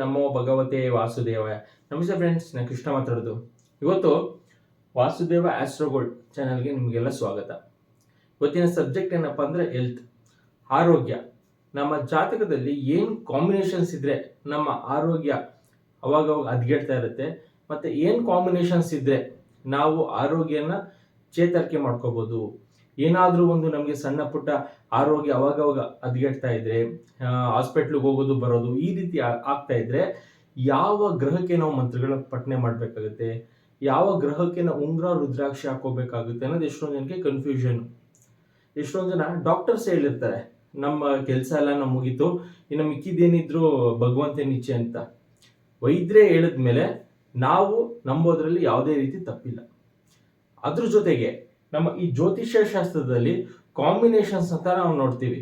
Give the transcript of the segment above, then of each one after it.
ನಮೋ ಭಗವತೆ ವಾಸುದೇವ ನಮಸ್ತೆ ಫ್ರೆಂಡ್ಸ್ ನಾನು ಕೃಷ್ಣ ಮಾತಾಡೋದು. ಇವತ್ತು ವಾಸುದೇವ ಆಸ್ಟ್ರೋಗೋಲ್ಡ್ ಚಾನಲ್ಗೆ ನಿಮಗೆಲ್ಲ ಸ್ವಾಗತ. ಇವತ್ತಿನ ಸಬ್ಜೆಕ್ಟ್ ಏನಪ್ಪ ಅಂದರೆ ಹೆಲ್ತ್ ಆರೋಗ್ಯ. ನಮ್ಮ ಜಾತಕದಲ್ಲಿ ಏನು ಕಾಂಬಿನೇಷನ್ಸ್ ಇದ್ರೆ ನಮ್ಮ ಆರೋಗ್ಯ ಅವಾಗವಾಗ ಹದ್ಗೆಡ್ತಾ ಇರುತ್ತೆ, ಮತ್ತು ಏನು ಕಾಂಬಿನೇಷನ್ಸ್ ಇದ್ರೆ ನಾವು ಆರೋಗ್ಯನ ಚೇತರಿಕೆ ಮಾಡ್ಕೋಬೋದು. ಏನಾದರೂ ಒಂದು ನಮಗೆ ಸಣ್ಣ ಪುಟ್ಟ ಆರೋಗ್ಯ ಅವಾಗವಾಗ ಹದಗೆಡ್ತಾ ಇದ್ರೆ ಹಾಸ್ಪಿಟ್ಲಿಗೆ ಹೋಗೋದು, ಬರೋದು ಈ ರೀತಿ ಆಗ್ತಾ ಇದ್ರೆ ಯಾವ ಗ್ರಹಕ್ಕೆ ನಾವು ಮಂತ್ರಗಳ ಪಠನೆ ಮಾಡಬೇಕಾಗುತ್ತೆ? ಯಾವ ಗ್ರಹಕ್ಕೆ ನಾವು ಉಂಗ್ರ ರುದ್ರಾಕ್ಷಿ ಹಾಕೋಬೇಕಾಗುತ್ತೆ ಅನ್ನೋದು ಎಷ್ಟೊಂದು ಜನಕ್ಕೆ ಕನ್ಫ್ಯೂಷನ್ ಎಷ್ಟೊಂದು ಜನ ಡಾಕ್ಟರ್ಸ್ ಹೇಳಿರ್ತಾರೆ, ನಮ್ಮ ಕೆಲಸ ಎಲ್ಲ ನಮ್ಮ ಮುಗೀತು, ಇನ್ನು ಮಿಕ್ಕಿದೇನಿದ್ರು ಭಗವಂತನ ಇಚ್ಛೆ ಅಂತ. ವೈದ್ಯರೇ ಹೇಳಿದ್ಮೇಲೆ ನಾವು ನಂಬೋದ್ರಲ್ಲಿ ಯಾವುದೇ ರೀತಿ ತಪ್ಪಿಲ್ಲ. ಅದ್ರ ಜೊತೆಗೆ ನಮ್ಮ ಈ ಜ್ಯೋತಿಷ್ಯ ಶಾಸ್ತ್ರದಲ್ಲಿ ಕಾಂಬಿನೇಷನ್ಸ್ ಅಂತ ನಾವು ನೋಡ್ತೀವಿ.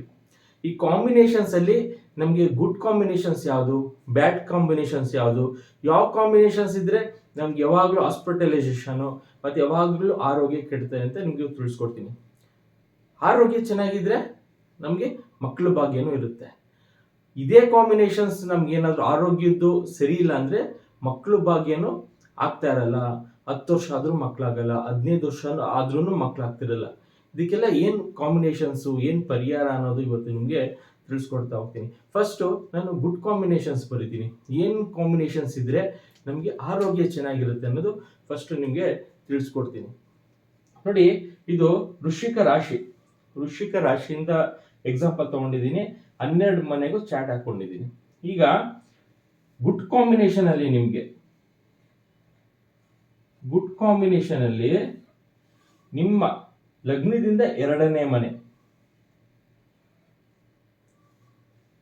ಈ ಕಾಂಬಿನೇಷನ್ಸ್ ಅಲ್ಲಿ ನಮಗೆ ಗುಡ್ ಕಾಂಬಿನೇಷನ್ಸ್ ಯಾವುದು? ಬ್ಯಾಡ್ ಕಾಂಬಿನೇಷನ್ಸ್ ಯಾವುದು? ಯಾವ ಕಾಂಬಿನೇಷನ್ಸ್ ಇದ್ರೆ ನಮ್ಗೆ ಯಾವಾಗಲೂ ಹಾಸ್ಪಿಟಲೈಸೇಷನು ಮತ್ತು ಯಾವಾಗಲೂ ಆರೋಗ್ಯ ಕೆಡ್ತದೆ ಅಂತ ನಿಮಗೆ ತಿಳಿಸ್ಕೊಡ್ತೀನಿ. ಆರೋಗ್ಯ ಚೆನ್ನಾಗಿದ್ರೆ ನಮಗೆ ಮಕ್ಕಳು ಭಾಗ್ಯನೂ ಇರುತ್ತೆ. ಇದೇ ಕಾಂಬಿನೇಷನ್ಸ್ ನಮ್ಗೆ ಏನಾದರೂ ಆರೋಗ್ಯದ್ದು ಸರಿ ಇಲ್ಲ ಅಂದರೆ ಮಕ್ಕಳು ಭಾಗ್ಯನೂ ಆಗ್ತಾ ಇರಲ್ಲ. ಹತ್ತು ವರ್ಷ ಆದರೂ ಮಕ್ಕಳಾಗಲ್ಲ ಹದಿನೈದು ವರ್ಷ ಆದ್ರೂ ಮಕ್ಕಳಾಗ್ತಿರಲ್ಲ ಇದಕ್ಕೆಲ್ಲ ಏನು ಕಾಂಬಿನೇಷನ್ಸು ಏನು ಪರಿಹಾರ ಅನ್ನೋದು ಇವತ್ತು ನಿಮಗೆ ತಿಳಿಸ್ಕೊಡ್ತಾ ಹೋಗ್ತೀನಿ. ಫಸ್ಟು ನಾನು ಗುಡ್ ಕಾಂಬಿನೇಷನ್ಸ್ ಬರಿತೀನಿ. ಏನು ಕಾಂಬಿನೇಷನ್ಸ್ ಇದ್ದರೆ ನಮಗೆ ಆರೋಗ್ಯ ಚೆನ್ನಾಗಿರುತ್ತೆ ಅನ್ನೋದು ಫಸ್ಟ್ ನಿಮಗೆ ತಿಳಿಸ್ಕೊಡ್ತೀನಿ. ನೋಡಿ, ಇದು ವೃಶ್ಚಿಕ ರಾಶಿ. ವೃಶ್ಚಿಕ ರಾಶಿಯಿಂದ ಎಕ್ಸಾಂಪಲ್ ತಗೊಂಡಿದ್ದೀನಿ. ಹನ್ನೆರಡು ಮನೆಗೂ ಚಾಟ್ ಹಾಕೊಂಡಿದ್ದೀನಿ. ಈಗ ಗುಡ್ ಕಾಂಬಿನೇಷನ್ ಅಲ್ಲಿ ನಿಮಗೆ ಗುಡ್ ಕಾಂಬಿನೇಷನ್ ಅಲ್ಲಿ ನಿಮ್ಮ ಲಗ್ನದಿಂದ ಎರಡನೇ ಮನೆ,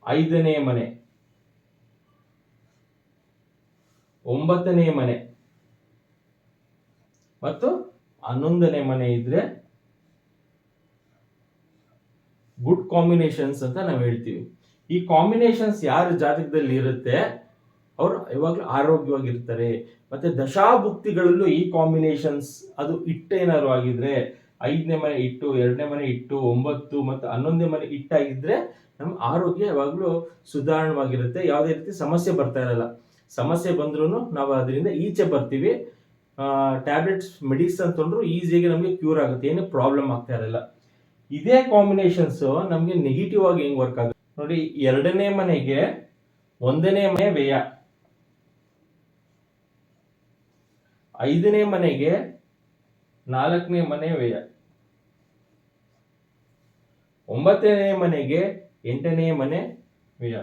ಐದನೇ ಮನೆ, ಒಂಬತ್ತನೇ ಮನೆ ಮತ್ತು ಹನ್ನೊಂದನೇ ಮನೆ ಇದ್ರೆ ಗುಡ್ ಕಾಂಬಿನೇಷನ್ಸ್ ಅಂತ ನಾವು ಹೇಳ್ತೀವಿ. ಈ ಕಾಂಬಿನೇಷನ್ಸ್ ಯಾರ ಜಾತಕದಲ್ಲಿ ಇರುತ್ತೆ? ಅವರು ಯಾವಾಗಲೂ ಆರೋಗ್ಯವಾಗಿರ್ತಾರೆ. ಮತ್ತೆ ದಶಾಭುಕ್ತಿಗಳಲ್ಲೂ ಈ ಕಾಂಬಿನೇಷನ್ಸ್ ಅದು ಇಟ್ಟೇನಾದ್ರು ಆಗಿದ್ರೆ ಐದನೇ ಮನೆ ಇಟ್ಟು, ಎರಡನೇ ಮನೆ ಇಟ್ಟು, ಒಂಬತ್ತು ಮತ್ತು ಹನ್ನೊಂದನೇ ಮನೆ ಇಟ್ಟಾಗಿದ್ರೆ ನಮ್ಮ ಆರೋಗ್ಯ ಯಾವಾಗಲೂ ಸುಧಾರಣವಾಗಿರುತ್ತೆ. ಯಾವುದೇ ರೀತಿ ಸಮಸ್ಯೆ ಬರ್ತಾ ಇರಲ್ಲ. ಸಮಸ್ಯೆ ಬಂದ್ರೂ ನಾವು ಅದರಿಂದ ಈಚೆ ಬರ್ತೀವಿ. ಟ್ಯಾಬ್ಲೆಟ್ಸ್ ಮೆಡಿಸನ್ ತೊಗೊಂಡ್ರು ಈಸಿಯಾಗಿ ನಮಗೆ ಕ್ಯೂರ್ ಆಗುತ್ತೆ. ಏನು ಪ್ರಾಬ್ಲಮ್ ಆಗ್ತಾ ಇರಲ್ಲ. ಇದೇ ಕಾಂಬಿನೇಷನ್ಸ್ ನಮಗೆ ನೆಗೆಟಿವ್ ಆಗಿ ಹೆಂಗೆ ವರ್ಕ್ ಆಗುತ್ತೆ? ನೋಡಿ, ಎರಡನೇ ಮನೆಗೆ ಒಂದನೇ ಮನೆ ವ್ಯಯ. ಐದನೇ ಮನೆಗೆ ನಾಲ್ಕನೇ ಮನೆ ವ್ಯಯ. ಒಂಬತ್ತನೇ ಮನೆಗೆ ಎಂಟನೇ ಮನೆ ವ್ಯಯ.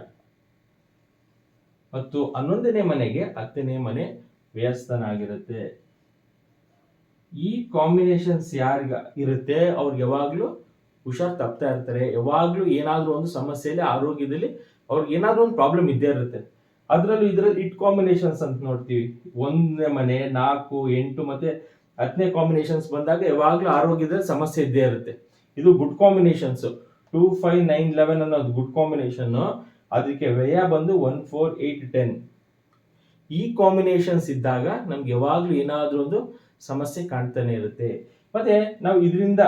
ಮತ್ತು ಹನ್ನೊಂದನೇ ಮನೆಗೆ ಹತ್ತನೇ ಮನೆ ವ್ಯಯಸ್ಥಾನ ಆಗಿರುತ್ತೆ ಈ ಕಾಂಬಿನೇಷನ್ಸ್ ಯಾರಿಗ ಇರುತ್ತೆ? ಅವ್ರಿಗೆ ಯಾವಾಗಲೂ ಹುಷಾರ್ ತಪ್ತಾ ಇರ್ತಾರೆ. ಯಾವಾಗಲೂ ಏನಾದರೂ ಒಂದು ಸಮಸ್ಯೆಯಲ್ಲಿ, ಆರೋಗ್ಯದಲ್ಲಿ ಅವ್ರಿಗೆ ಏನಾದರೂ ಒಂದು ಪ್ರಾಬ್ಲಮ್ ಇದ್ದೇ ಇರುತ್ತೆ. ಅದರಲ್ಲೂ ಇದರಲ್ಲಿ ಇಟ್ ಕಾಂಬಿನೇಷನ್ಸ್ ಅಂತ ನೋಡ್ತೀವಿ. ಒಂದನೇ ಮನೆ, ನಾಲ್ಕು, ಎಂಟು, ಮತ್ತೆ ಹತ್ತನೇ ಕಾಂಬಿನೇಷನ್ಸ್ ಬಂದಾಗ ಯಾವಾಗಲೂ ಆರೋಗ್ಯದಲ್ಲಿ ಸಮಸ್ಯೆ ಇದ್ದೇ ಇರುತ್ತೆ. ಇದು good combinations two five nine eleven ಅನ್ನೋದು ಗುಡ್ ಕಾಂಬಿನೇಷನ್ ಅದಕ್ಕೆ ವ್ಯಯ ಬಂದು ಒನ್ ಫೋರ್ ಏಯ್ಟ್ ಟೆನ್ ಈ ಕಾಂಬಿನೇಷನ್ಸ್ ಇದ್ದಾಗ ನಮ್ಗೆ ಯಾವಾಗಲೂ ಏನಾದ್ರೂ ಒಂದು ಸಮಸ್ಯೆ ಕಾಣ್ತಾನೆ ಇರುತ್ತೆ. ಮತ್ತೆ ನಾವು ಇದರಿಂದ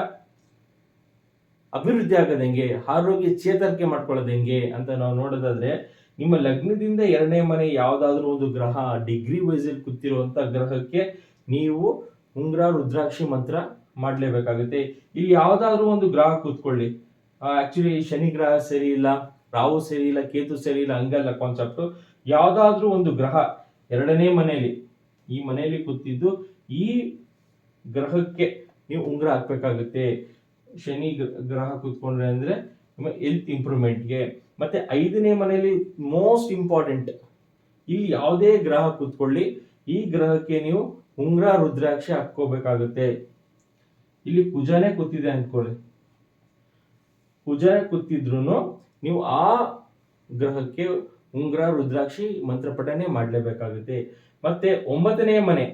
ಅಭಿವೃದ್ಧಿ ಆಗೋದು ಆರೋಗ್ಯ ಚೇತರಿಕೆ ಮಾಡ್ಕೊಳ್ಳೋದು ಅಂತ ನಾವು ನೋಡೋದಾದ್ರೆ ನಿಮ್ಮ ಲಗ್ನದಿಂದ ಎರಡನೇ ಮನೆ ಯಾವುದಾದ್ರೂ ಒಂದು ಗ್ರಹ ಡಿಗ್ರಿ ವೈಸಲ್ಲಿ ಕೂತಿರುವಂತ ಗ್ರಹಕ್ಕೆ ನೀವು ಉಂಗ್ರ, ರುದ್ರಾಕ್ಷಿ ಮಂತ್ರ ಮಾಡಲೇಬೇಕಾಗುತ್ತೆ. ಇಲ್ಲಿ ಯಾವುದಾದ್ರೂ ಒಂದು ಗ್ರಹ ಕೂತ್ಕೊಳ್ಳಿ. ಆಕ್ಚುಲಿ ಶನಿ ಗ್ರಹ ಸರಿ ಇಲ್ಲ, ರಾಹು ಸರಿ ಇಲ್ಲ, ಕೇತು ಸರಿ ಇಲ್ಲ, ಹಂಗಲ್ಲ ಕಾನ್ಸೆಪ್ಟು ಯಾವುದಾದ್ರೂ ಒಂದು ಗ್ರಹ ಎರಡನೇ ಮನೆಯಲ್ಲಿ, ಈ ಮನೆಯಲ್ಲಿ ಕೂತಿದ್ದು ಈ ಗ್ರಹಕ್ಕೆ ನೀವು ಉಂಗ್ರ ಹಾಕ್ಬೇಕಾಗುತ್ತೆ. ಶನಿ ಗ್ರಹ ಕೂತ್ಕೊಂಡ್ರೆ ಅಂದ್ರೆ ಹೆಲ್ತ್ ಇಂಪ್ರೂವ್ಮೆಂಟ್ಗೆ ಮತ್ತೆ ಐದನೇ ಮನೆಯಲ್ಲಿ ಮೋಸ್ಟ್ ಇಂಪಾರ್ಟೆಂಟ್ ಇಲ್ಲಿ ಯಾವುದೇ ಗ್ರಹ ಕೂತ್ಕೊಳ್ಳಿ. ಈ ಗ್ರಹಕ್ಕೆ ನೀವು ಉಂಗ್ರ, ರುದ್ರಾಕ್ಷಿ ಹಾಕೋಬೇಕಾಗುತ್ತೆ ಇಲ್ಲಿ ಕುಜನೇ ಕೂತಿದೆ ಅನ್ಕೊಳ್ಳಿ ಕುಜನೇ ಕೂತಿದ್ರು ನೀವು ಆ ಗ್ರಹಕ್ಕೆ ಉಂಗ್ರ, ರುದ್ರಾಕ್ಷಿ ಮಂತ್ರ ಪಠನೆ ಮಾಡಲೇಬೇಕಾಗುತ್ತೆ. ಮತ್ತೆ ಒಂಬತ್ತನೇ ಮನೆ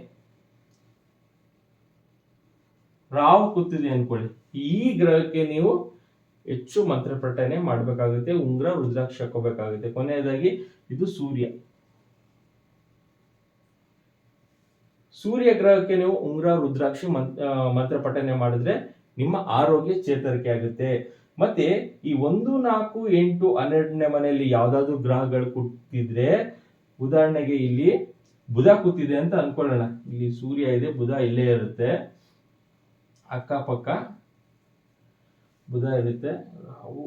ರಾವ್ ಕೂತಿದೆ ಅನ್ಕೊಳ್ಳಿ ಈ ಗ್ರಹಕ್ಕೆ ನೀವು ಹೆಚ್ಚು ಮಂತ್ರ ಪಠನೆ ಮಾಡಬೇಕಾಗುತ್ತೆ, ಉಂಗ್ರ ರುದ್ರಾಕ್ಷಿ ಹಾಕೋಬೇಕಾಗುತ್ತೆ ಕೊನೆಯದಾಗಿ, ಇದು ಸೂರ್ಯ. ಸೂರ್ಯ ಗ್ರಹಕ್ಕೆ ನೀವು ಉಂಗ್ರ ರುದ್ರಾಕ್ಷಿ ಮಂತ್- ಮಂತ್ರ ಪಠನೆ ಮಾಡಿದ್ರೆ ನಿಮ್ಮ ಆರೋಗ್ಯ ಚೇತರಿಕೆ ಆಗುತ್ತೆ. ಮತ್ತೆ ಈ ಒಂದು, ನಾಲ್ಕು, ಎಂಟು, ಹನ್ನೆರಡನೇ ಮನೆಯಲ್ಲಿ ಯಾವ್ದಾದ್ರು ಗ್ರಹಗಳು ಕೂತಿದ್ರೆ ಉದಾಹರಣೆಗೆ ಇಲ್ಲಿ ಬುಧ ಕೂತಿದೆ ಅಂತ ಅನ್ಕೊಳ್ಳೋಣ. ಇಲ್ಲಿ ಸೂರ್ಯ ಇದೆ, ಬುಧ ಇಲ್ಲೇ ಇರುತ್ತೆ. ಅಕ್ಕಪಕ್ಕ ಬುಧ ಇರುತ್ತೆ. ರಾಹು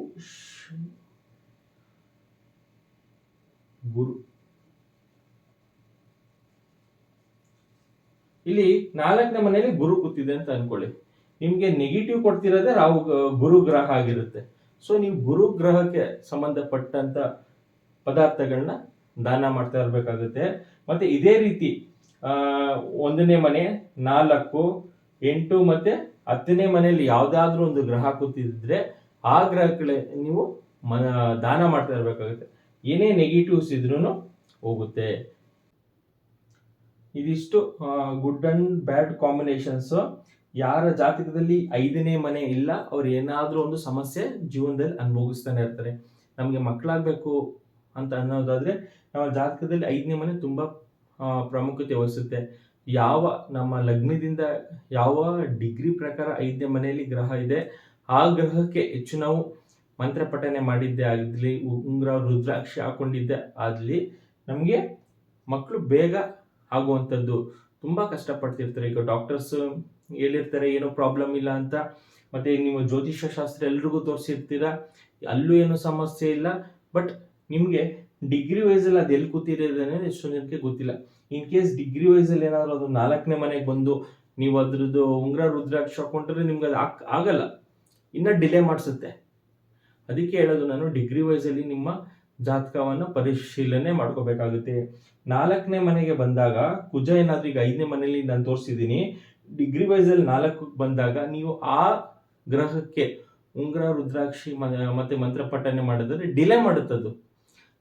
ಗುರು. ಇಲ್ಲಿ ನಾಲ್ಕನೇ ಮನೆಯಲ್ಲಿ ಗುರು ಕೂತಿದೆ ಅಂತ ಅನ್ಕೊಳ್ಳಿ. ನಿಮ್ಗೆ ನೆಗೆಟಿವ್ ಕೊಡ್ತಿರೋದೇ ರಾಹು ಗುರು ಗ್ರಹ ಆಗಿರುತ್ತೆ. ಸೊ ನೀವು ಗುರು ಗ್ರಹಕ್ಕೆ ಸಂಬಂಧಪಟ್ಟಂತ ಪದಾರ್ಥಗಳನ್ನ ದಾನ ಮಾಡ್ತಾ ಇರಬೇಕಾಗುತ್ತೆ. ಮತ್ತೆ ಇದೇ ರೀತಿ ಆ, ಒಂದನೇ ಮನೆ ನಾಲ್ಕು ಎಂಟು ಮತ್ತೆ ಹತ್ತನೇ ಮನೆಯಲ್ಲಿ ಯಾವುದಾದ್ರೂ ಒಂದು ಗ್ರಹ ಕೂತಿದ್ರೆ ಆ ಗ್ರಹಗಳೇ ನೀವು ಮನ, ದಾನ ಮಾಡ್ತಾ ಇರಬೇಕಾಗುತ್ತೆ. ಏನೇ ನೆಗೆಟಿವ್ಸ್ ಇದ್ರೂ ಹೋಗುತ್ತೆ. ಇದಿಷ್ಟು ಗುಡ್ ಅಂಡ್ ಬ್ಯಾಡ್ ಕಾಂಬಿನೇಷನ್ಸ್ ಯಾರ ಜಾತಕದಲ್ಲಿ ಐದನೇ ಮನೆ ಇಲ್ಲ, ಅವ್ರು ಏನಾದ್ರೂ ಒಂದು ಸಮಸ್ಯೆ ಜೀವನದಲ್ಲಿ ಅನುಭವಿಸ್ತಾನೆ ಇರ್ತಾರೆ. ನಮಗೆ ಮಕ್ಕಳಾಗಬೇಕು ಅಂತ ಅನ್ನೋದಾದ್ರೆ, ನಮ್ಮ ಜಾತಕದಲ್ಲಿ ಐದನೇ ಮನೆ ತುಂಬಾ ಪ್ರಾಮುಖ್ಯತೆ ವಹಿಸುತ್ತೆ. ಯಾವ ನಮ್ಮ ಲಗ್ನದಿಂದ ಯಾವ ಡಿಗ್ರಿ ಪ್ರಕಾರ ಐದನೇ ಮನೆಯಲ್ಲಿ ಗ್ರಹ ಇದೆ, ಆ ಗ್ರಹಕ್ಕೆ ಹೆಚ್ಚು ನಾವು ಮಂತ್ರ ಪಠನೆ ಮಾಡಿದ್ದೆ. ಆಗಲಿ, ಉಂಗುರ, ರುದ್ರಾಕ್ಷಿ ಹಾಕೊಂಡಿದ್ದೆ. ಆಗಲಿ, ನಮಗೆ ಮಕ್ಕಳು ಬೇಗ ಆಗುವಂಥದ್ದು. ತುಂಬ ಕಷ್ಟಪಡ್ತಿರ್ತಾರೆ. ಈಗ ಡಾಕ್ಟರ್ಸ್ ಹೇಳಿರ್ತಾರೆ, ಏನೋ ಪ್ರಾಬ್ಲಮ್ ಇಲ್ಲ ಅಂತ. ಮತ್ತೆ ನೀವು ಜ್ಯೋತಿಷ್ಯ ಶಾಸ್ತ್ರ ಎಲ್ರಿಗೂ ತೋರಿಸಿರ್ತೀರಾ? ಅಲ್ಲೂ ಏನು ಸಮಸ್ಯೆ ಇಲ್ಲ. ಬಟ್ ನಿಮಗೆ ಡಿಗ್ರಿ ವೈಸಲ್ಲಿ ಅದು ಎಲ್ಲಿ ಕೂತಿರೋದು ಅನ್ನೋದು ಎಷ್ಟೊಂದು ಜನಕ್ಕೆ ಗೊತ್ತಿಲ್ಲ. ಇನ್ ಕೇಸ್ ಡಿಗ್ರಿ ವೈಸಲ್ಲಿ ಏನಾದರೂ ಅದು ನಾಲ್ಕನೇ ಮನೆಗೆ ಬಂದು ನೀವು ಅದ್ರದ್ದು ಉಂಗ್ರ ರುದ್ರಾಕ್ಷಿ ಹಾಕೊಂಡ್ರೆ ನಿಮ್ಗೆ ಅದು ಆಗಲ್ಲ. ಇನ್ನ ಡಿಲೇ ಮಾಡಿಸುತ್ತೆ. ಅದಕ್ಕೆ ಹೇಳೋದು ನಾನು ಡಿಗ್ರಿ ವೈಸಲ್ಲಿ ನಿಮ್ಮ ಜಾತಕವನ್ನು ಪರಿಶೀಲನೆ ಮಾಡ್ಕೋಬೇಕಾಗುತ್ತೆ. ನಾಲ್ಕನೇ ಮನೆಗೆ ಬಂದಾಗ, ಕುಜ ಏನಾದ್ರೂ ಈಗ ಐದನೇ ಮನೆಯಲ್ಲಿ ನಾನು ತೋರಿಸಿದ್ದೀನಿ. ಡಿಗ್ರಿ ವೈಸಲ್ಲಿ ನಾಲ್ಕು ಬಂದಾಗ ನೀವು ಆ ಗ್ರಹಕ್ಕೆ ಉಂಗ್ರ, ರುದ್ರಾಕ್ಷಿ ಮತ್ತೆ ಮಂತ್ರ ಪಠನೆ ಮಾಡಿದ್ರೆ ಡಿಲೇ ಮಾಡುತ್ತದು.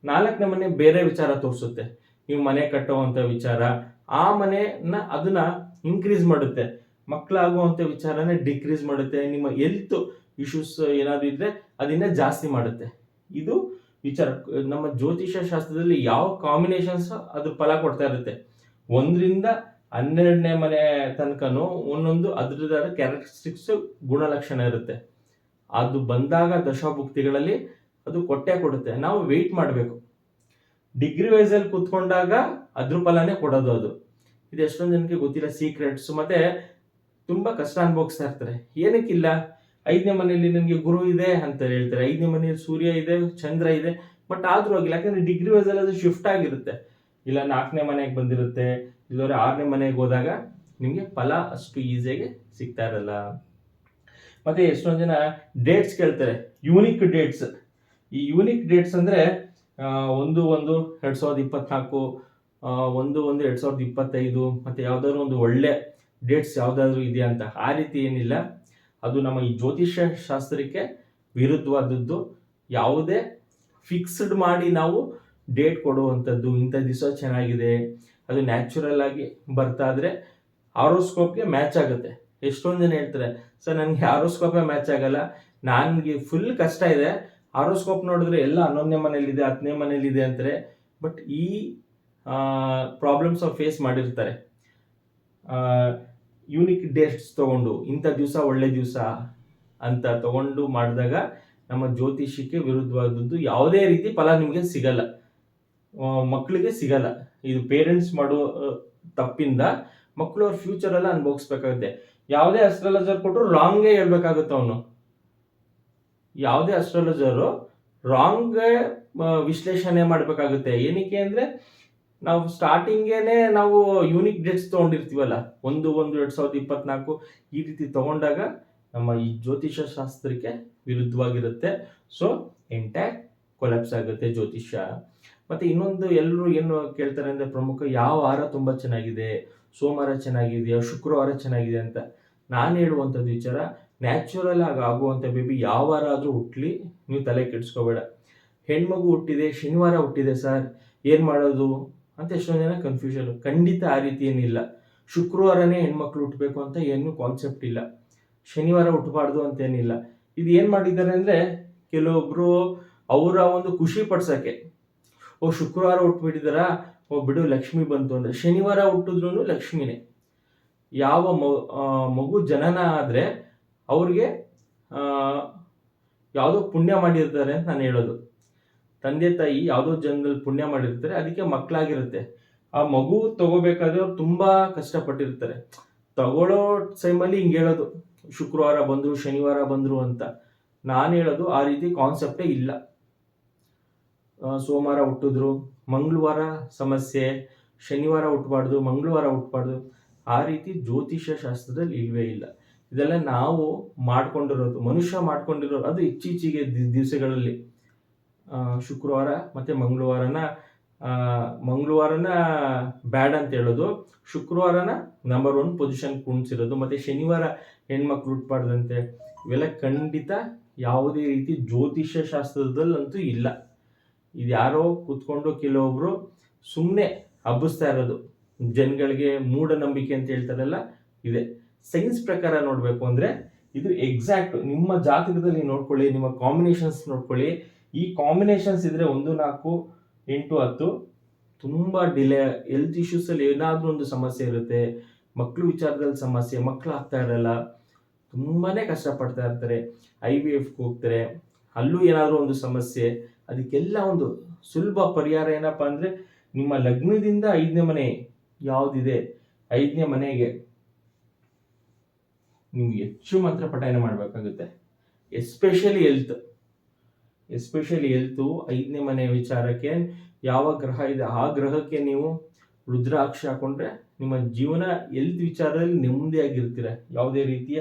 ನಾಲ್ಕನೇ ಮನೆ ಬೇರೆ ವಿಚಾರ ತೋರಿಸುತ್ತೆ. ನೀವು ಮನೆ ಕಟ್ಟುವಂತ ವಿಚಾರ, ಆ ಮನೆನ ಅದನ್ನ ಇನ್ಕ್ರೀಸ್ ಮಾಡುತ್ತೆ. ಮಕ್ಕಳಾಗುವಂಥ ವಿಚಾರನೇ ಡಿಕ್ರೀಸ್ ಮಾಡುತ್ತೆ. ನಿಮ್ಮ ಹೆಲ್ತ್ ಇಶ್ಯೂಸ್ ಏನಾದರೂ ಇದ್ದರೆ ಅದನ್ನ ಜಾಸ್ತಿ ಮಾಡುತ್ತೆ. ಇದು ವಿಚಾರ. ನಮ್ಮ ಜ್ಯೋತಿಷ್ಯ ಶಾಸ್ತ್ರದಲ್ಲಿ ಯಾವ ಕಾಂಬಿನೇಷನ್ಸ್ ಅದು ಫಲ ಕೊಡ್ತಾ ಇರುತ್ತೆ. ಒಂದರಿಂದ ಹನ್ನೆರಡನೇ ಮನೆ ತನಕನೂ ಒಂದೊಂದು ಅದರದಾದ ಕ್ಯಾರೆಕ್ಟರಿಸ್ಟಿಕ್ಸ್ ಗುಣಲಕ್ಷಣ ಇರುತ್ತೆ. ಅದು ಬಂದಾಗ ದಶಾಭುಕ್ತಿಗಳಲ್ಲಿ ಅದು ಕೊಟ್ಟೆ ಕೊಡುತ್ತೆ. ನಾವು ವೆಯ್ಟ್ ಮಾಡಬೇಕು. ಡಿಗ್ರಿ ವೈಸಲ್ಲಿ ಕೂತ್ಕೊಂಡಾಗ ಅದ್ರ ಫಲನೇ ಕೊಡೋದು ಅದು. ಇದು ಎಷ್ಟೊಂದು ಜನಕ್ಕೆ ಗೊತ್ತಿಲ್ಲ ಸೀಕ್ರೆಟ್ಸ್ ಮತ್ತೆ ತುಂಬಾ ಕಷ್ಟ ಅನುಭವಿಸ್ತಾ ಇರ್ತಾರೆ. ಏನಕ್ಕಿಲ್ಲ? ಐದನೇ ಮನೆಯಲ್ಲಿ ನನಗೆ ಗುರು ಇದೆ ಅಂತ ಹೇಳ್ತಾರೆ. ಐದನೇ ಮನೆಯಲ್ಲಿ ಸೂರ್ಯ ಇದೆ, ಚಂದ್ರ ಇದೆ ಬಟ್ ಆದ್ರೂ ಆಗಿಲ್ಲ. ಯಾಕಂದ್ರೆ ಡಿಗ್ರಿ ವೈಸಲ್ಲಿ ಅದು ಶಿಫ್ಟ್ ಆಗಿರುತ್ತೆ. ಇಲ್ಲ, ನಾಲ್ಕನೇ ಮನೆಗೆ ಬಂದಿರುತ್ತೆ. ಇಲ್ಲವರೆ ಆರನೇ ಮನೆಗೆ ಹೋದಾಗ ನಿಮಗೆ ಫಲ ಅಷ್ಟು ಈಸಿಯಾಗಿ ಸಿಗ್ತಾ ಇರಲ್ಲ. ಮತ್ತೆ ಎಷ್ಟೊಂದು ಜನ ಡೇಟ್ಸ್ ಕೇಳ್ತಾರೆ. ಯೂನಿಕ್ ಡೇಟ್ಸ್ ಈ ಯೂನಿಕ್ ಡೇಟ್ಸ್ ಅಂದ್ರೆ ಒಂದು ಒಂದು ಎರಡ್ ಸಾವಿರದ ಇಪ್ಪತ್ನಾಲ್ಕು ಆ, ಒಂದು ಒಂದು ಎರಡ್ ಸಾವಿರದ ಇಪ್ಪತ್ತೈದು ಮತ್ತೆ ಯಾವುದಾದ್ರು ಒಂದು ಒಳ್ಳೆ ಡೇಟ್ಸ್ ಯಾವುದಾದ್ರೂ ಇದೆಯಾ ಅಂತ ಆ ರೀತಿ ಏನಿಲ್ಲ. ಅದು ನಮ್ಮ ಈ ಜ್ಯೋತಿಷ್ಯ ಶಾಸ್ತ್ರಕ್ಕೆ ವಿರುದ್ಧವಾದದ್ದು. ಯಾವುದೇ ಫಿಕ್ಸ್ಡ್ ಮಾಡಿ ನಾವು ಡೇಟ್ ಕೊಡುವಂಥದ್ದು ಇಂಥ ದಿವಸ ಚೆನ್ನಾಗಿದೆ ಅದು ನ್ಯಾಚುರಲ್ ಆಗಿ ಬರ್ತಾ ಇದ್ರೆ ಆರೋಸ್ಕೋಪ್ಗೆ ಮ್ಯಾಚ್ ಆಗುತ್ತೆ. ಎಷ್ಟೊಂದು ಜನ ಹೇಳ್ತಾರೆ ಸರ್ ನನಗೆ ಆರೋಸ್ಕೋಪೇ ಮ್ಯಾಚ್ ಆಗಲ್ಲ. ನನಗೆ ಫುಲ್ ಕಷ್ಟ ಇದೆ. ಆರೋಸ್ಕೋಪ್ ನೋಡಿದ್ರೆ ಎಲ್ಲ ಹನ್ನೊಂದನೇ ಮನೆಯಲ್ಲಿದೆ, ಹತ್ತನೇ ಮನೇಲಿದೆ ಅಂತಾರೆ. ಬಟ್ ಈ ಪ್ರಾಬ್ಲಮ್ಸ್ ಅವ್ರು ಫೇಸ್ ಮಾಡಿರ್ತಾರೆ. ಯೂನಿಕ್ ಡೇಟ್ಸ್ ತಗೊಂಡು, ಇಂಥ ದಿವಸ ಒಳ್ಳೆ ದಿವಸ ಅಂತ ತಗೊಂಡು ಮಾಡಿದಾಗ ನಮ್ಮ ಜ್ಯೋತಿಷಕ್ಕೆ ವಿರುದ್ಧವಾದದ್ದು ಯಾವುದೇ ರೀತಿ ಫಲ ನಿಮಗೆ ಸಿಗಲ್ಲ. ಮಕ್ಕಳಿಗೆ ಸಿಗಲ್ಲ. ಇದು ಪೇರೆಂಟ್ಸ್ ಮಾಡೋ ತಪ್ಪಿಂದ ಮಕ್ಕಳು ಅವ್ರ ಫ್ಯೂಚರ್ ಎಲ್ಲ ಅನುಭವಿಸ್ಬೇಕಾಗುತ್ತೆ. ಯಾವುದೇ ಅಸ್ಟ್ರಾಲಜರ್ ಕೊಟ್ಟರು ರಾಂಗೇ ಹೇಳ್ಬೇಕಾಗುತ್ತೆ ಅವನು. ಯಾವುದೇ ಅಸ್ಟ್ರಾಲಜರು ರಾಂಗ್ ವಿಶ್ಲೇಷಣೆ ಮಾಡಬೇಕಾಗುತ್ತೆ. ಏನಕ್ಕೆ ಅಂದರೆ ನಾವು ಸ್ಟಾರ್ಟಿಂಗೇನೆ ನಾವು ಯೂನಿಕ್ ಡೇಟ್ಸ್ ತೊಗೊಂಡಿರ್ತೀವಲ್ಲ, ಒಂದು ಒಂದು, ಎರಡು ಸಾವಿರದ ಇಪ್ಪತ್ನಾಲ್ಕು ಈ ರೀತಿ ತಗೊಂಡಾಗ ನಮ್ಮ ಈ ಜ್ಯೋತಿಷ ಶಾಸ್ತ್ರಕ್ಕೆ ವಿರುದ್ಧವಾಗಿರುತ್ತೆ. ಸೊ ಎಂಟೈರ್ ಕೊಲಾಪ್ಸ್ ಆಗುತ್ತೆ ಜ್ಯೋತಿಷ್ಯ ಮತ್ತೆ ಇನ್ನೊಂದು ಎಲ್ಲರೂ ಏನು ಕೇಳ್ತಾರೆ ಅಂದರೆ ಪ್ರಮುಖ ಯಾವ ವಾರ ತುಂಬ ಚೆನ್ನಾಗಿದೆ, ಸೋಮವಾರ ಚೆನ್ನಾಗಿದೆಯಾ, ಶುಕ್ರವಾರ ಚೆನ್ನಾಗಿದೆ ಅಂತ ನಾನು ಹೇಳುವಂಥದ್ದು ವಿಚಾರ ನ್ಯಾಚುರಲ್ ಆಗಿ ಆಗುವಂಥ ಬೇಬಿ ಯಾವಾರಾದರೂ ಹುಟ್ಟಲಿ ನೀವು ತಲೆ ಕೆಡಿಸ್ಕೋಬೇಡ. ಹೆಣ್ಮಗು ಹುಟ್ಟಿದೆ, ಶನಿವಾರ ಹುಟ್ಟಿದೆ ಸರ್, ಏನು ಮಾಡೋದು? ಅಂತ ಎಷ್ಟೊಂದು ಜನ ಕನ್ಫ್ಯೂಷನ್ ಖಂಡಿತ ಆ ರೀತಿ ಏನಿಲ್ಲ ಶುಕ್ರವಾರನೇ ಹೆಣ್ಮಕ್ಳು ಹುಟ್ಟಬೇಕು ಅಂತ ಏನು ಕಾನ್ಸೆಪ್ಟ್ ಇಲ್ಲ. ಶನಿವಾರ ಹುಟ್ಟಬಾರ್ದು ಅಂತ ಏನಿಲ್ಲ. ಇದು ಏನು ಮಾಡಿದ್ದಾರೆ ಅಂದರೆ ಕೆಲವೊಬ್ಬರು ಅವರ ಒಂದು ಖುಷಿ ಪಡ್ಸೋಕ್ಕೆ. ಓ, ಶುಕ್ರವಾರ ಹುಟ್ಟುಬಿಟ್ಟಿದಾರ ಓ, ಬಿಡು, ಲಕ್ಷ್ಮಿ ಬಂತು ಅಂದರೆ. ಶನಿವಾರ ಹುಟ್ಟಿದ್ರು ಲಕ್ಷ್ಮಿನೇ. ಯಾವ ಮಗು ಜನನ ಆದರೆ ಅವ್ರಿಗೆ ಯಾವುದೋ ಪುಣ್ಯ ಮಾಡಿರ್ತಾರೆ ಅಂತ ನಾನು ಹೇಳೋದು. ತಂದೆ, ತಾಯಿ ಯಾವುದೋ ಜನ್ಮದಲ್ಲಿ ಪುಣ್ಯ ಮಾಡಿರ್ತಾರೆ, ಅದಕ್ಕೆ ಮಕ್ಕಳಾಗಿರುತ್ತೆ. ಆ ಮಗು ತಗೋಬೇಕಾದ್ರೆ ಅವ್ರು ತುಂಬ ಕಷ್ಟಪಟ್ಟಿರ್ತಾರೆ. ತಗೊಳ್ಳೋ ಟೈಮಲ್ಲಿ ಹಿಂಗೆ ಹೇಳೋದು, ಶುಕ್ರವಾರ ಬಂದರು, ಶನಿವಾರ ಬಂದರು ಅಂತ. ನಾನು ಹೇಳೋದು ಆ ರೀತಿ ಕಾನ್ಸೆಪ್ಟೇ ಇಲ್ಲ. ಸೋಮವಾರ ಹುಟ್ಟಿದ್ರು, ಮಂಗಳವಾರ ಸಮಸ್ಯೆ, ಶನಿವಾರ ಹುಟ್ಟಬಾರ್ದು ಮಂಗಳವಾರ ಹುಟ್ಟಬಾರ್ದು ಆ ರೀತಿ ಜ್ಯೋತಿಷ್ಯ ಶಾಸ್ತ್ರದಲ್ಲಿ ಇಲ್ವೇ ಇಲ್ಲ. ಇದೆಲ್ಲ ನಾವು ಮಾಡ್ಕೊಂಡಿರೋದು, ಮನುಷ್ಯ ಮಾಡ್ಕೊಂಡಿರೋದು ಅದು ಇತ್ತೀಚೆಗೆ ದಿವಸಗಳಲ್ಲಿ. ಶುಕ್ರವಾರ ಮತ್ತೆ ಮಂಗಳವಾರನ ಮಂಗಳವಾರನ ಬ್ಯಾಡ್ ಅಂತ ಹೇಳೋದು, ಶುಕ್ರವಾರನ ನಂಬರ್ ಒನ್ ಪೊಸಿಷನ್ ಕುಣಿಸಿರೋದು, ಮತ್ತೆ ಶನಿವಾರ ಹೆಣ್ಮಕ್ಳು ಹುಟ್ಟಬಾರ್ದಂತೆ ಇವೆಲ್ಲ ಖಂಡಿತ ಯಾವುದೇ ರೀತಿ ಜ್ಯೋತಿಷ್ಯ ಶಾಸ್ತ್ರದಲ್ಲಂತೂ ಇಲ್ಲ. ಇದು ಯಾರೋ ಕೂತ್ಕೊಂಡು ಕೆಲವೊಬ್ರು ಸುಮ್ಮನೆ ಹಬ್ಬಿಸ್ತಾ ಇರೋದು. ಜನಗಳಿಗೆ ಮೂಢನಂಬಿಕೆ ಅಂತ ಹೇಳ್ತಾರಲ್ಲ, ಇದೆ. ಸೈನ್ಸ್ ಪ್ರಕಾರ ನೋಡಬೇಕು ಅಂದರೆ ಇದು ಎಕ್ಸಾಕ್ಟ್ ನಿಮ್ಮ ಜಾತಕದಲ್ಲಿ ನೋಡ್ಕೊಳ್ಳಿ, ನಿಮ್ಮ ಕಾಂಬಿನೇಷನ್ಸ್ ನೋಡ್ಕೊಳ್ಳಿ. ಈ ಕಾಂಬಿನೇಷನ್ಸ್ ಇದ್ರೆ ಒಂದು, ನಾಲ್ಕು, ಎಂಟು, ಹತ್ತು, ತುಂಬ ಡಿಲೇ ಹೆಲ್ತ್ ಇಶ್ಯೂಸ್ ಅಲ್ಲಿ ಏನಾದ್ರೂ ಒಂದು ಸಮಸ್ಯೆ ಇರುತ್ತೆ ಮಕ್ಕಳು ವಿಚಾರದಲ್ಲಿ ಸಮಸ್ಯೆ ಮಕ್ಕಳು ಆಗ್ತಾ ಇರಲ್ಲ ತುಂಬಾ ಕಷ್ಟಪಡ್ತಾ ಇರ್ತಾರೆ ಐ ವಿ ಎಫ್ಗೆ ಹೋಗ್ತಾರೆ, ಅಲ್ಲೂ ಏನಾದರೂ ಒಂದು ಸಮಸ್ಯೆ, ಅದಕ್ಕೆಲ್ಲ ಒಂದು ಸುಲಭ ಪರಿಹಾರ ಏನಪ್ಪಾ ಅಂದ್ರೆ ನಿಮ್ಮ ಲಗ್ನದಿಂದ ಐದನೇ ಮನೆ ಯಾವುದಿದೆ, ಐದನೇ ಮನೆಗೆ ನೀವು ಹೆಚ್ಚು ಮಂತ್ರ ಪಠಾಯನ ಮಾಡಬೇಕಾಗುತ್ತೆ. ಎಸ್ಪೆಷಲಿ ಹೆಲ್ತ್ ಎಸ್ಪೆಷಲಿ ಹೆಲ್ತು ಐದನೇ ಮನೆ ವಿಚಾರಕ್ಕೆ ಯಾವ ಗ್ರಹ ಇದೆ, ಆ ಗ್ರಹಕ್ಕೆ ನೀವು ರುದ್ರಾಕ್ಷ ಹಾಕೊಂಡ್ರೆ ನಿಮ್ಮ ಜೀವನ ಹೆಲ್ತ್ ವಿಚಾರದಲ್ಲಿ ನೆಮ್ಮದಿಯಾಗಿರ್ತೀರ ಯಾವುದೇ ರೀತಿಯ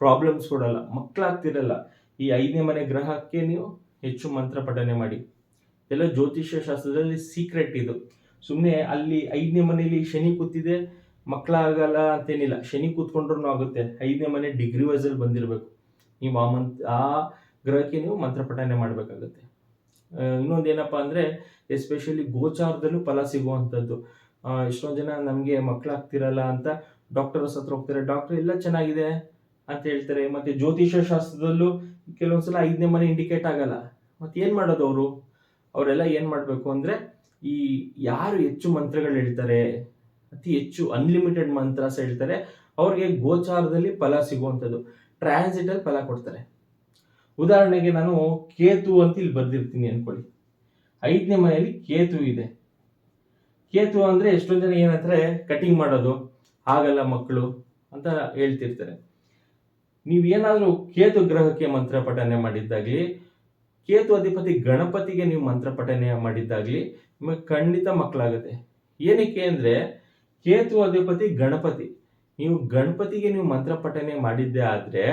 ಪ್ರಾಬ್ಲಮ್ಸ್ ಕೊಡಲ್ಲ, ಮಕ್ಕಳಾಗ್ತಿರಲ್ಲ. ಈ ಐದನೇ ಮನೆ ಗ್ರಹಕ್ಕೆ ನೀವು ಹೆಚ್ಚು ಮಂತ್ರ ಪಠನೆ ಮಾಡಿ. ಎಲ್ಲ ಜ್ಯೋತಿಷ್ಯ ಶಾಸ್ತ್ರದಲ್ಲಿ ಸೀಕ್ರೆಟ್ ಇದು. ಸುಮ್ಮನೆ ಅಲ್ಲಿ ಐದನೇ ಮನೆಯಲ್ಲಿ ಶನಿ ಕೂತಿದೆ ಮಕ್ಕಳಾಗಲ್ಲ ಅಂತೇನಿಲ್ಲ. ಶನಿ ಕೂತ್ಕೊಂಡ್ರೂ ಆಗುತ್ತೆ. ಐದನೇ ಮನೆ ಡಿಗ್ರಿ ವೈಸಲ್ಲಿ ಬಂದಿರಬೇಕು. ನೀವು ಆ ಮಂತ್, ಆ ಗ್ರಹಕ್ಕೆ ನೀವು ಮಂತ್ರ ಪಠನೆ ಮಾಡಬೇಕಾಗುತ್ತೆ. ಇನ್ನೊಂದು ಏನಪ್ಪ ಅಂದರೆ ಎಸ್ಪೆಷಲಿ ಗೋಚಾರದಲ್ಲೂ ಫಲ ಸಿಗುವಂಥದ್ದು ಎಷ್ಟೊಂದು ಜನ ನಮಗೆ ಮಕ್ಕಳಾಗ್ತಿರಲ್ಲ ಅಂತ ಡಾಕ್ಟರ್ ಹತ್ರ ಹೋಗ್ತಾರೆ. ಡಾಕ್ಟರ್ ಎಲ್ಲ ಚೆನ್ನಾಗಿದೆ ಅಂತ ಹೇಳ್ತಾರೆ. ಮತ್ತು ಜ್ಯೋತಿಷ ಶಾಸ್ತ್ರದಲ್ಲೂ ಕೆಲವೊಂದ್ಸಲ ಐದನೇ ಮನೆ ಇಂಡಿಕೇಟ್ ಆಗಲ್ಲ. ಮತ್ತು ಏನು ಮಾಡೋದು ಅವರು? ಅವರೆಲ್ಲ ಏನು ಮಾಡಬೇಕು ಅಂದರೆ, ಈ ಯಾರು ಹೆಚ್ಚು ಮಂತ್ರಗಳು ಹೇಳ್ತಾರೆ ಅತಿ ಹೆಚ್ಚು ಅನ್ಲಿಮಿಟೆಡ್ ಮಂತ್ರಾಸ್ ಹೇಳ್ತಾರೆ. ಅವ್ರಿಗೆ ಗೋಚಾರದಲ್ಲಿ ಫಲ ಸಿಗುವಂಥದ್ದು. ಟ್ರಾನ್ಸಿಟಲ್ಲಿ ಫಲ ಕೊಡ್ತಾರೆ. ಉದಾಹರಣೆಗೆ ನಾನು ಕೇತು ಅಂತ ಇಲ್ಲಿ ಬರ್ದಿರ್ತೀನಿ ಅನ್ಕೊಳ್ಳಿ. ಐದನೇ ಮನೆಯಲ್ಲಿ ಕೇತು ಇದೆ. ಕೇತು ಅಂದ್ರೆ ಎಷ್ಟೊಂದು ಜನ ಏನಂತಾರೆ ಕಟಿಂಗ್ ಮಾಡೋದು ಆಗಲ್ಲ ಮಕ್ಕಳು ಅಂತ ಹೇಳ್ತಿರ್ತಾರೆ. ನೀವೇನಾದರೂ ಕೇತು ಗ್ರಹಕ್ಕೆ ಮಂತ್ರ ಪಠನೆ ಮಾಡಿದ್ದಾಗಲಿ, ಕೇತು ಅಧಿಪತಿ ಗಣಪತಿಗೆ ನೀವು ಮಂತ್ರ ಪಠನೆ ಮಾಡಿದ್ದಾಗಲಿ, ನಿಮಗೆ ಖಂಡಿತ ಮಕ್ಕಳಾಗುತ್ತೆ. ಏನಕ್ಕೆ ಅಂದ್ರೆ ಕೇತು ಅಧಿಪತಿ ಗಣಪತಿ. ನೀವು ಗಣಪತಿಗೆ ನೀವು ಮಂತ್ರ ಪಠನೆ ಮಾಡಿದ್ದೆ ಆದ್ರೆ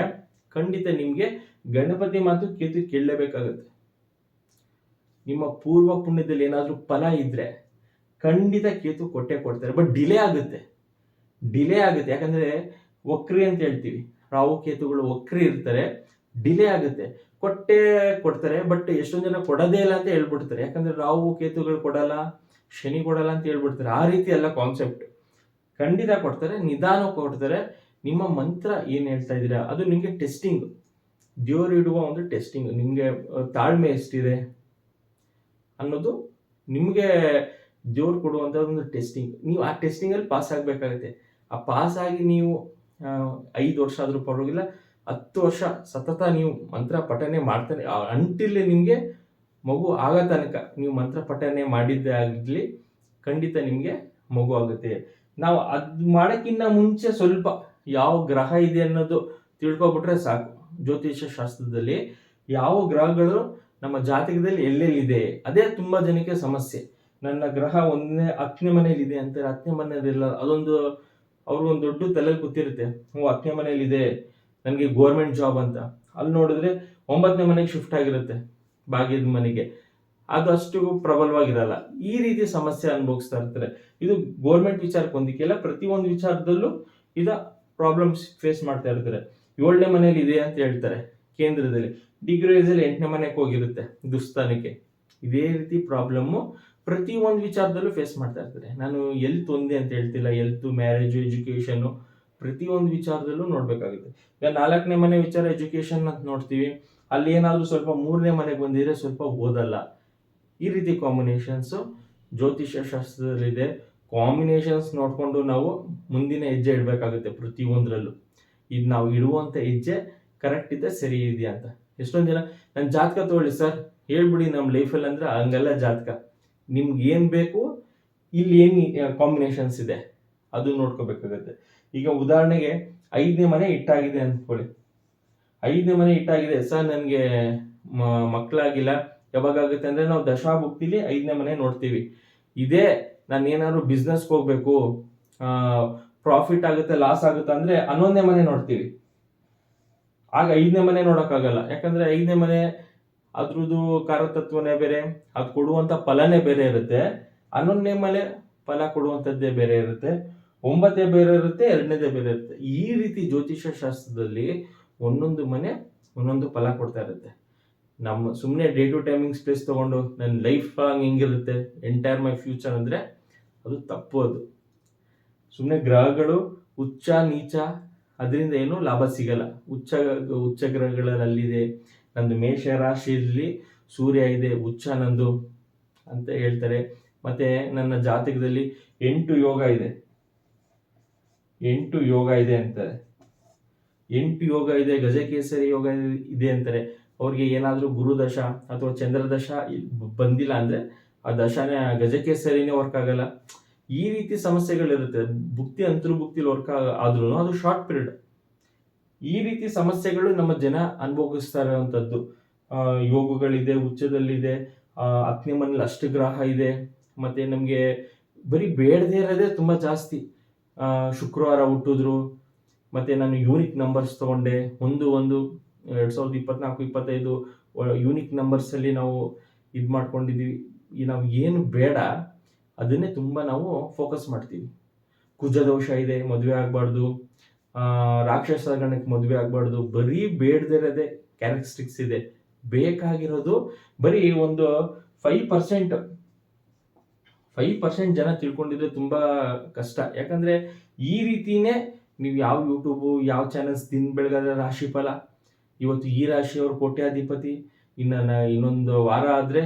ಖಂಡಿತ ನಿಮಗೆ ಗಣಪತಿ ಮಾತು ಕೇತು ಕೇಳಲೇಬೇಕಾಗುತ್ತೆ. ನಿಮ್ಮ ಪೂರ್ವ ಪುಣ್ಯದಲ್ಲಿ ಏನಾದರೂ ಫಲ ಇದ್ರೆ ಖಂಡಿತ ಕೇತು ಕೊಟ್ಟೆ ಕೊಡ್ತಾರೆ. ಬಟ್ ಡಿಲೇ ಆಗುತ್ತೆ. ಡಿಲೇ ಆಗುತ್ತೆ. ಯಾಕಂದ್ರೆ ವಕ್ರಿ ಅಂತ ಹೇಳ್ತೀವಿ. ರಾಹು, ಕೇತುಗಳು ವಕ್ರಿ ಇರ್ತಾರೆ. ಡಿಲೇ ಆಗುತ್ತೆ. ಕೊಟ್ಟೆ ಕೊಡ್ತಾರೆ. ಬಟ್ ಎಷ್ಟೊಂದು ಜನ ಕೊಡೋದೇ ಇಲ್ಲ ಅಂತ ಹೇಳ್ಬಿಡ್ತಾರೆ. ಯಾಕಂದ್ರೆ ರಾಹು, ಕೇತುಗಳು ಕೊಡಲ್ಲ, ಶನಿ ಕೊಡಲ್ಲ ಅಂತ ಹೇಳ್ಬಿಡ್ತಾರೆ. ಆ ರೀತಿ ಎಲ್ಲ ಕಾನ್ಸೆಪ್ಟ್ ಖಂಡಿತ ಕೊಡ್ತಾರೆ, ನಿಧಾನ ಕೊಡ್ತಾರೆ. ನಿಮ್ಮ ಮಂತ್ರ ಏನು ಹೇಳ್ತಾ ಇದ್ದೀರಾ? ಅದು ನಿಮಗೆ ಟೆಸ್ಟಿಂಗ್ ಇಡುವ ಒಂದು ಟೆಸ್ಟಿಂಗ್ ನಿಮಗೆ ತಾಳ್ಮೆ ಎಷ್ಟಿದೆ? ಅನ್ನೋದು ನಿಮಗೆ ದೇವ್ರು ಕೊಡುವಂಥ ಒಂದು ಟೆಸ್ಟಿಂಗ್ ನೀವು ಆ ಟೆಸ್ಟಿಂಗಲ್ಲಿ ಪಾಸ್ ಆಗಬೇಕಾಗುತ್ತೆ. ಆ ಪಾಸ್ ಆಗಿ ನೀವು ಐದು ವರ್ಷ ಆದರೂ ಪರವಾಗಿಲ್ಲ, ಹತ್ತು ವರ್ಷ ಸತತ ನೀವು ಮಂತ್ರ ಪಠನೆ ಮಾಡ್ತಾನೆ ಅಂಟಿಲ್ಲಿ ನಿಮಗೆ ಮಗು ಆಗೋ ತನಕ ನೀವು ಮಂತ್ರ ಪಠನೆ ಮಾಡಿದ್ದೇ ಆಗಲಿ, ಖಂಡಿತ ನಿಮಗೆ ಮಗು ಆಗುತ್ತೆ. ನಾವು ಅದು ಮಾಡೋಕ್ಕಿಂತ ಮುಂಚೆ ಸ್ವಲ್ಪ ಯಾವ ಗ್ರಹ ಇದೆ ಅನ್ನೋದು ತಿಳ್ಕೊಬಿಟ್ರೆ ಸಾಕು. ಜ್ಯೋತಿಷ್ಯ ಶಾಸ್ತ್ರದಲ್ಲಿ ಯಾವ ಗ್ರಹಗಳು ನಮ್ಮ ಜಾತಕದಲ್ಲಿ ಎಲ್ಲೆಲ್ಲಿದೆ, ಅದೇ ತುಂಬಾ ಜನಕ್ಕೆ ಸಮಸ್ಯೆ. ನನ್ನ ಗ್ರಹ ಒಂದನೇ ಹತ್ತನೇ ಮನೇಲಿದೆ ಇದೆ ಅಂತ ಹತ್ತನೇ ಮನೆಯಲ್ಲ ಅದೊಂದು ಅವ್ರು ಒಂದು ದೊಡ್ಡ ತಲೆಯಲ್ಲಿ ಕೂತಿರುತ್ತೆ. ಹ್ಞೂ ಹತ್ತನೇ ಮನೇಲಿದೆ ನನಗೆ ಗೋರ್ಮೆಂಟ್ ಜಾಬ್ ಅಂತ. ಅಲ್ಲಿ ನೋಡಿದ್ರೆ ಒಂಬತ್ತನೇ ಮನೆಗೆ ಶಿಫ್ಟ್ ಆಗಿರುತ್ತೆ, ಭಾಗ್ಯದ ಮನೆಗೆ. ಅದು ಅಷ್ಟು ಪ್ರಬಲವಾಗಿರಲ್ಲ. ಈ ರೀತಿ ಸಮಸ್ಯೆ ಅನುಭವಿಸ್ತಾ ಇರ್ತಾರೆ. ಇದು ಗೋರ್ಮೆಂಟ್ ವಿಚಾರಕ್ಕೆ ಹೊಂದಿಕೆಲ್ಲ ಪ್ರತಿಯೊಂದು ವಿಚಾರದಲ್ಲೂ ಇದ ಪ್ರಾಬ್ಲಮ್ಸ್ ಫೇಸ್ ಮಾಡ್ತಾ ಇರ್ತಾರೆ. ಏಳನೇ ಮನೇಲಿ ಇದೆ ಅಂತ ಹೇಳ್ತಾರೆ ಕೇಂದ್ರದಲ್ಲಿ. ಡಿಗ್ರೇಜಲ್ಲಿ ಎಂಟನೇ ಮನೆಗೆ ಹೋಗಿರುತ್ತೆ ದುಸ್ಥಾನಕ್ಕೆ ಇದೇ ರೀತಿ ಪ್ರಾಬ್ಲಮ್ಮು ಒಂದು ವಿಚಾರದಲ್ಲೂ ಫೇಸ್ ಮಾಡ್ತಾ ಇರ್ತಾರೆ. ನಾನು ಎಲ್ತ್ ಒಂದೇ ಅಂತ ಹೇಳ್ತಿಲ್ಲ ಎಲ್ತ್ ಮ್ಯಾರೇಜು ಎಜುಕೇಷನು ಪ್ರತಿಯೊಂದು ವಿಚಾರದಲ್ಲೂ ನೋಡ್ಬೇಕಾಗುತ್ತೆ. ಈಗ ನಾಲ್ಕನೇ ಮನೆ ವಿಚಾರ ಎಜುಕೇಷನ್ ಅಂತ ನೋಡ್ತೀವಿ. ಅಲ್ಲಿ ಏನಾದರೂ ಸ್ವಲ್ಪ ಮೂರನೇ ಮನೆಗೆ ಬಂದಿದ್ರೆ ಸ್ವಲ್ಪ ಓದಲ್ಲ. ಈ ರೀತಿ ಕಾಂಬಿನೇಷನ್ಸು ಜ್ಯೋತಿಷ್ಯ ಶಾಸ್ತ್ರದಲ್ಲಿದೆ ಕಾಂಬಿನೇಷನ್ಸ್ ನೋಡಿಕೊಂಡು ನಾವು ಮುಂದಿನ ಹೆಜ್ಜೆ ಇಡಬೇಕಾಗುತ್ತೆ ಪ್ರತಿಯೊಂದರಲ್ಲೂ. ಇದು ನಾವು ಇಡುವಂಥ ಹೆಜ್ಜೆ ಕರೆಕ್ಟ್ ಇದೆ ಸರಿ ಇದೆಯಾ ಅಂತ. ಎಷ್ಟೊಂದು ಜನ ನನ್ನ ಜಾತಕ ತಗೊಳ್ಳಿ ಸರ್ ಹೇಳ್ಬಿಡಿ ನಮ್ಮ ಲೈಫಲ್ಲಿ ಅಂದ್ರೆ ಹಂಗೆಲ್ಲ ಜಾತಕ. ನಿಮ್ಗೆ ಏನು ಬೇಕು, ಇಲ್ಲಿ ಏನು ಕಾಂಬಿನೇಷನ್ಸ್ ಇದೆ, ಅದು ನೋಡ್ಕೋಬೇಕಾಗತ್ತೆ. ಈಗ ಉದಾಹರಣೆಗೆ ಐದನೇ ಮನೆ ಇಟ್ಟಾಗಿದೆ ಅಂದ್ಕೊಳ್ಳಿ. ಐದನೇ ಮನೆ ಇಟ್ಟಾಗಿದೆ ಸರ್ ನನಗೆ ಮಕ್ಕಳಾಗಿಲ್ಲ ಯಾವಾಗ ಆಗುತ್ತೆ ಅಂದ್ರೆ ನಾವು ದಶಾಭುಕ್ತಿಲಿ ಐದನೇ ಮನೆ ನೋಡ್ತೀವಿ. ಇದೇ ನಾನು ಏನಾದ್ರು ಬಿಸ್ನೆಸ್ಗೆ ಹೋಗ್ಬೇಕು ಪ್ರಾಫಿಟ್ ಆಗುತ್ತೆ ಲಾಸ್ ಆಗುತ್ತೆ ಅಂದ್ರೆ ಹನ್ನೊಂದನೇ ಮನೆ ನೋಡ್ತೀವಿ. ಆಗ ಐದನೇ ಮನೆ ನೋಡೋಕ್ಕಾಗಲ್ಲ. ಯಾಕಂದ್ರೆ ಐದನೇ ಮನೆ ಅದ್ರದ್ದು ಕಾರತತ್ವನೇ ಬೇರೆ, ಅದು ಕೊಡುವಂತ ಫಲನೇ ಬೇರೆ ಇರುತ್ತೆ. ಹನ್ನೊಂದನೇ ಮನೆ ಫಲ ಕೊಡುವಂಥದ್ದೇ ಬೇರೆ ಇರುತ್ತೆ. ಒಂಬತ್ತೇ ಬೇರೆ ಇರುತ್ತೆ, ಎರಡನೇದೇ ಬೇರೆ ಇರುತ್ತೆ. ಈ ರೀತಿ ಜ್ಯೋತಿಷ್ಯ ಶಾಸ್ತ್ರದಲ್ಲಿ ಒಂದೊಂದು ಮನೆ ಒಂದೊಂದು ಫಲ ಕೊಡ್ತಾ ಇರುತ್ತೆ. ನಮ್ಮ ಸುಮ್ಮನೆ ಡೇ ಟು ಟೈಮಿಂಗ್ ಸ್ಪೇಸ್ ತಗೊಂಡು ನನ್ನ ಲೈಫ್ ಲಾಂಗ್ ಹೆಂಗಿರುತ್ತೆ ಎಂಟೈರ್ ಮೈ ಫ್ಯೂಚರ್ ಅಂದರೆ ಅದು ತಪ್ಪು ಅದು. ಸುಮ್ಮನೆ ಗ್ರಹಗಳು ಉಚ್ಚ ನೀಚ, ಅದರಿಂದ ಏನೂ ಲಾಭ ಸಿಗಲ್ಲ. ಉಚ್ಚ ಉಚ್ಚ ಗ್ರಹಗಳಲ್ಲಿದೆ, ನಂದು ಮೇಷ ರಾಶಿಯಲ್ಲಿ ಸೂರ್ಯ ಇದೆ ಉಚ್ಚ ನಂದು ಅಂತ ಹೇಳ್ತಾರೆ. ಮತ್ತೆ ನನ್ನ ಜಾತಕದಲ್ಲಿ ಎಂಟು ಯೋಗ ಇದೆ. ಎಂಟು ಯೋಗ ಇದೆ ಅಂತಾರೆ. ಎಂಟು ಯೋಗ ಇದೆ, ಗಜಕೇಸರಿ ಯೋಗ ಇದೆ ಅಂತಾರೆ. ಅವ್ರಿಗೆ ಏನಾದರೂ ಗುರುದಶ ಅಥವಾ ಚಂದ್ರದಶ ಬಂದಿಲ್ಲ ಅಂದರೆ ಆ ದಶಾನೇ ಸರಿನೇ ವರ್ಕ್ ಆಗಲ್ಲ. ಈ ರೀತಿ ಸಮಸ್ಯೆಗಳಿರುತ್ತೆ. ಭುಕ್ತಿ ಅಂತರ್ಭುಕ್ತಿಲಿ ವರ್ಕ್ ಆದ್ರೂ ಅದು ಶಾರ್ಟ್ ಪೀರಿಯಡ್ ಈ ರೀತಿ ಸಮಸ್ಯೆಗಳು ನಮ್ಮ ಜನ ಅನುಭವಿಸ್ತಾ ಇರುವಂಥದ್ದು. ಯೋಗಗಳಿದೆ, ಉಚ್ಚದಲ್ಲಿದೆ ಅಗ್ನಿ ಮನೇಲಿ ಅಷ್ಟು ಅಷ್ಟಗ್ರಹ ಇದೆ. ಮತ್ತು ನಮಗೆ ಬರೀ ಬೇಡದೇ ಇರೋದೇ ತುಂಬ ಜಾಸ್ತಿ. ಶುಕ್ರವಾರ ಹುಟ್ಟಿದ್ರು. ಮತ್ತು ನಾನು ಯೂನಿಕ್ ನಂಬರ್ಸ್ ತಗೊಂಡೆ. ಒಂದು ಒಂದು ಎರಡು ಸಾವಿರದ ಇಪ್ಪತ್ನಾಲ್ಕು, ಇಪ್ಪತ್ತೈದು ಯೂನಿಕ್ ನಂಬರ್ಸಲ್ಲಿ ನಾವು ಇದು ಮಾಡ್ಕೊಂಡಿದ್ದೀವಿ ಈ ನಾವು ಏನು ಬೇಡ, ಅದನ್ನೇ ತುಂಬ ನಾವು ಫೋಕಸ್ ಮಾಡ್ತೀವಿ. ಕುಜ ದೋಷ ಇದೆ, ಮದುವೆ ಆಗಬಾರ್ದು. ರಾಕ್ಷಸ ಗಣಕ್ಕೆ ಮದುವೆ ಆಗಬಾರ್ದು. ಬರೀ ಬೇಡದೇ ಇರೋದೇ ಕ್ಯಾರೆಕ್ಟರಿಸ್ಟಿಕ್ಸ್ ಇದೆ. ಬೇಕಾಗಿರೋದು ಬರೀ ಒಂದು ಫೈವ್ ಪರ್ಸೆಂಟ್ ಫೈವ್ ಪರ್ಸೆಂಟ್ ಜನ ತಿಳ್ಕೊಂಡಿದ್ರೆ ತುಂಬ ಕಷ್ಟ. ಯಾಕಂದರೆ ಈ ರೀತಿನೇ ನೀವು ಯಾವ ಯೂಟ್ಯೂಬು ಯಾವ ಚಾನಲ್ಸ್ ದಿನ ಬೆಳಗಾದ ರಾಶಿ ಫಲ ಇವತ್ತು ಈ ರಾಶಿಯವರು ಕೋಟ್ಯಾಧಿಪತಿ. ಇನ್ನು ಇನ್ನೊಂದು ವಾರ ಆದರೆ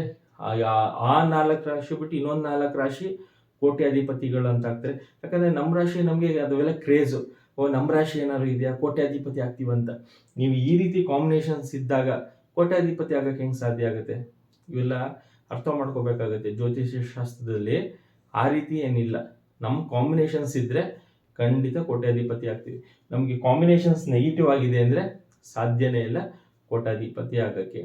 ಆ ನಾಲ್ಕು ರಾಶಿ ಬಿಟ್ಟು ಇನ್ನೊಂದು ನಾಲ್ಕು ರಾಶಿ ಕೋಟ್ಯಾಧಿಪತಿಗಳು ಅಂತ ಆಗ್ತಾರೆ. ಯಾಕಂದರೆ ನಮ್ಮ ರಾಶಿ ನಮಗೆ ಅದೆಲ್ಲ ಕ್ರೇಜು. ಓ ನಮ್ಮ ರಾಶಿ ಏನಾದ್ರು ಇದೆಯಾ? ಕೋಟ್ಯಾಧಿಪತಿ ಆಗ್ತೀವಂತ ನೀವು ಈ ರೀತಿ ಕಾಂಬಿನೇಷನ್ಸ್ ಇದ್ದಾಗ ಕೋಟ್ಯಾಧಿಪತಿ ಆಗಕ್ಕೆ ಹೆಂಗೆ ಸಾಧ್ಯ ಆಗುತ್ತೆ? ಇವೆಲ್ಲ ಅರ್ಥ ಮಾಡ್ಕೋಬೇಕಾಗುತ್ತೆ. ಜ್ಯೋತಿಷ್ಯ ಶಾಸ್ತ್ರದಲ್ಲಿ ಆ ರೀತಿ ಏನಿಲ್ಲ. ನಮ್ಮ ಕಾಂಬಿನೇಷನ್ಸ್ ಇದ್ದರೆ ಖಂಡಿತ ಕೋಟ್ಯಾಧಿಪತಿ ಆಗ್ತೀವಿ. ನಮಗೆ ಕಾಂಬಿನೇಷನ್ಸ್ ನೆಗೆಟಿವ್ ಆಗಿದೆ ಅಂದರೆ ಸಾಧ್ಯನೇ ಇಲ್ಲ ಕೋಟಾಧಿಪತಿ ಆಗೋಕ್ಕೆ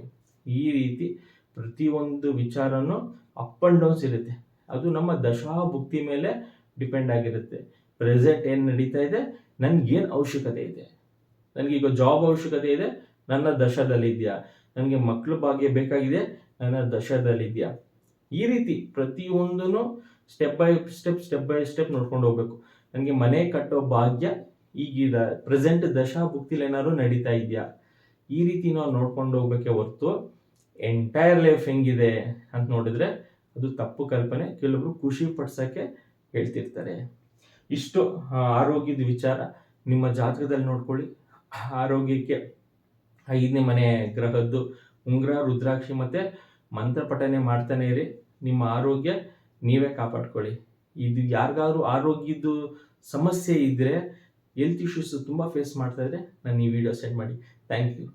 ಈ ರೀತಿ ಪ್ರತಿಯೊಂದು ವಿಚಾರನೂ ಅಪ್ ಆ್ಯಂಡ್ ಡೌನ್ಸ್ ಇರುತ್ತೆ. ಅದು ನಮ್ಮ ದಶಾಭುಕ್ತಿ ಮೇಲೆ ಡಿಪೆಂಡ್ ಆಗಿರುತ್ತೆ. ಪ್ರೆಸೆಂಟ್ ಏನು ನಡೀತಾ ಇದೆ? ನನಗೇನು ಅವಶ್ಯಕತೆ ಇದೆ? ನನಗೀಗ ಜಾಬ್ ಅವಶ್ಯಕತೆ ಇದೆ? ನನ್ನ ದಶದಲ್ಲಿದೆಯಾ ನನಗೆ ಮಕ್ಕಳು ಭಾಗ್ಯ ಬೇಕಾಗಿದೆ? ನನ್ನ ದಶದಲ್ಲಿದೆಯಾ ಈ ರೀತಿ ಪ್ರತಿಯೊಂದೂ step by step step by step ನೋಡ್ಕೊಂಡು ಹೋಗ್ಬೇಕು. ನನಗೆ ಮನೆ ಕಟ್ಟೋ ಭಾಗ್ಯ ಈಗಿದ ಪ್ರೆಸೆಂಟ್ ದಶಾಭುಕ್ತಿಲಿ ಏನಾದ್ರು ನಡೀತಾ ಇದೆಯಾ? ಈ ರೀತಿ ನಾವು ನೋಡ್ಕೊಂಡು ಹೋಗ್ಬೇಕೆ ಹೊರ್ತು ಎಂಟೈರ್ ಲೈಫ್ ಹೆಂಗಿದೆ ಅಂತ ನೋಡಿದ್ರೆ ಅದು ತಪ್ಪು ಕಲ್ಪನೆ. ಕೆಲವರು ಖುಷಿ ಪಡ್ಸೋಕ್ಕೆ ಹೇಳ್ತಿರ್ತಾರೆ. ಇಷ್ಟು ಆರೋಗ್ಯದ ವಿಚಾರ. ನಿಮ್ಮ ಜಾತಕದಲ್ಲಿ ನೋಡ್ಕೊಳ್ಳಿ. ಆರೋಗ್ಯಕ್ಕೆ ಐದನೇ ಮನೆ ಗ್ರಹದ್ದು ಉಂಗ್ರ, ರುದ್ರಾಕ್ಷಿ ಮತ್ತೆ ಮಂತ್ರ ಪಠನೆ ಮಾಡ್ತಾನೆ ಇರಿ. ನಿಮ್ಮ ಆರೋಗ್ಯ ನೀವೇ ಕಾಪಾಡ್ಕೊಳ್ಳಿ. ಇದು ಯಾರಿಗಾದ್ರೂ ಆರೋಗ್ಯದ್ದು ಸಮಸ್ಯೆ ಇದ್ದರೆ ಹೆಲ್ತ್ ಇಶ್ಯೂಸ್ ತುಂಬ ಫೇಸ್ ಮಾಡ್ತಾ ಇದ್ರೆ ನಾನು ಈ ವಿಡಿಯೋ ಸೆಂಡ್ ಮಾಡಿ. Thank you